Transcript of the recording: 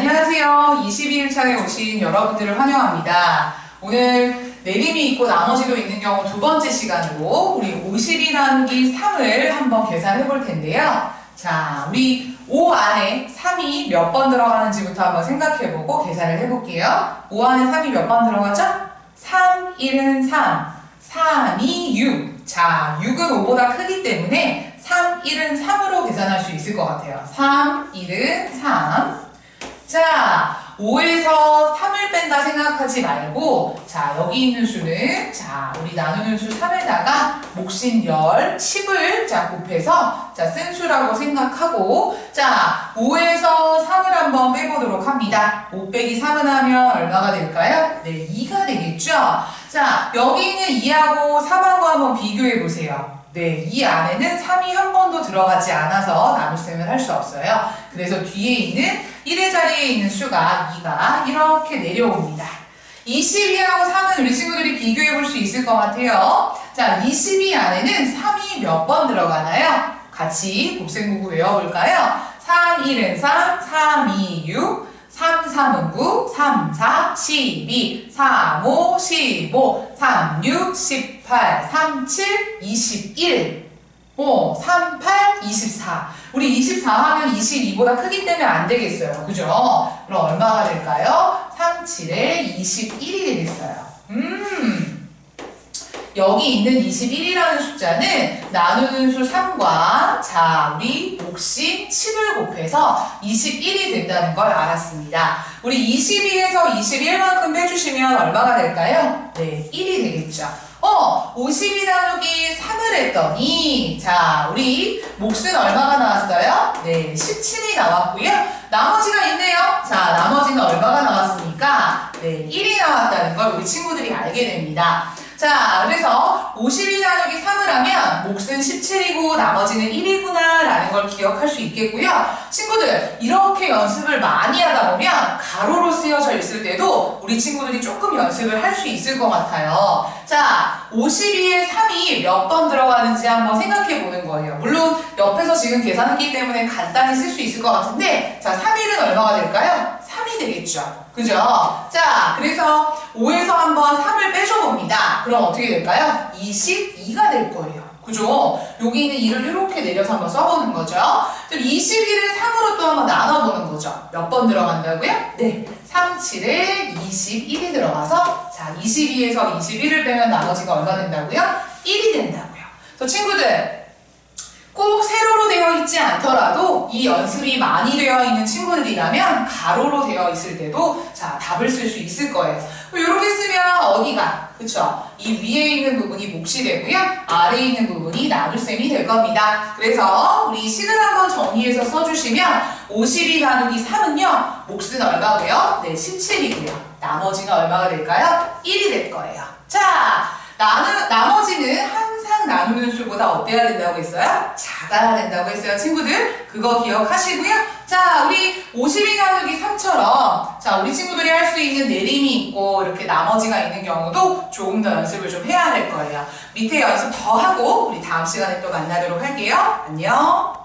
안녕하세요. 22일차에 오신 여러분들을 환영합니다. 오늘 내림이 있고 나머지도 있는 경우 두 번째 시간으로 우리 50이 나누기 3을 한번 계산해 볼 텐데요. 자, 우리 5 안에 3이 몇 번 들어가는지부터 한번 생각해 보고 계산을 해 볼게요. 5 안에 3이 몇 번 들어가죠? 3, 1은 3, 3이 6. 자, 6은 5보다 크기 때문에 3, 1은 3으로 계산할 수 있을 것 같아요. 3, 1은 3. 자, 5에서 3을 뺀다 생각하지 말고, 자, 여기 있는 수는, 자, 우리 나누는 수 3에다가 몫인 열, 10을, 자, 곱해서, 자, 쓴 수라고 생각하고, 자, 5에서 3을 한번 빼보도록 합니다. 5 빼기 3은 하면 얼마가 될까요? 네, 2가 되겠죠? 자, 여기 있는 2하고 3하고 한번 비교해 보세요. 네, 이 안에는 3이 한 번 도 들어가지 않아서 나눗셈을 할 수 없어요. 그래서 뒤에 있는 1의 자리에 있는 수가 2가 이렇게 내려옵니다. 22하고 3은 우리 친구들이 비교해 볼 수 있을 것 같아요. 자, 22 안에는 3이 몇 번 들어가나요? 같이 곱셈구구 외워볼까요? 3, 1은 3, 3, 2, 6, 3, 3은 9, 3, 4, 12, 3, 5, 15, 3, 6, 18, 3, 7, 21, 오, 3, 8, 24. 우리 24 하면 22보다 크기 때문에 안 되겠어요. 그죠? 그럼 얼마가 될까요? 3, 7에 21이 되겠어요. 음. 여기 있는 21이라는 숫자는 나누는 수 3과 자 우리 몫인 7을 곱해서 21이 된다는 걸 알았습니다. 우리 22에서 21만큼 빼주시면 얼마가 될까요? 네, 1이 되겠죠. 어, 52 나누기 3을 했더니 자 우리 몫은 얼마가 나왔어요? 네, 17이 나왔고요. 나머지가 있네요. 자, 나머지는 얼마가 나왔습니까? 네, 1이 나왔다는 걸 우리 친구들이 알게 됩니다. 자, 그래서 52 나누기 3을 하면 몫은 17이고 나머지는 1이구나 라는 걸 기억할 수 있겠고요. 친구들, 이렇게 연습을 많이 하다 보면 가로로 쓰여져 있을 때도 우리 친구들이 조금 연습을 할 수 있을 것 같아요. 자, 52에 3이 몇 번 들어가는지 한번 생각해 보는 거예요. 물론 옆에서 지금 계산했기 때문에 간단히 쓸 수 있을 것 같은데 자, 3일은 얼마가 될까요? 3이 되겠죠. 그죠? 자, 그래서 5에서 한번 3을 빼줘봅니다. 그럼 어떻게 될까요? 22가 될 거예요. 그죠? 여기 있는 2를 이렇게 내려서 한번 써보는 거죠. 그럼 21을 3으로 또 한번 나눠보는 거죠. 몇 번 들어간다고요? 네. 3, 7에 21이 들어가서 자, 22에서 21을 빼면 나머지가 얼마 된다고요? 1이 된다고요. 그래서 친구들 꼭 세로로 되어 있지 않더라도 이 연습이 많이 되어 있는 친구들이라면 가로로 되어 있을 때도 자 답을 쓸 수 있을 거예요. 이렇게 쓰면 어디가 그쵸? 이 위에 있는 부분이 몫이 되고요. 아래에 있는 부분이 나눗셈이 될 겁니다. 그래서 우리 식을 한번 정리해서 써주시면 52 나누기 3은요. 몫은 얼마고요? 네 17이고요. 나머지는 얼마가 될까요? 1이 될 거예요. 자 나는, 나머지는 항상 나누는 수보다 어때야 된다고 했어요? 작아야 된다고 했어요, 친구들. 그거 기억하시고요. 자, 우리 52 나누기 3처럼 자, 우리 친구들이 할 수 있는 내림이 있고 이렇게 나머지가 있는 경우도 조금 더 연습을 좀 해야 될 거예요. 밑에 연습 더 하고 우리 다음 시간에 또 만나도록 할게요. 안녕.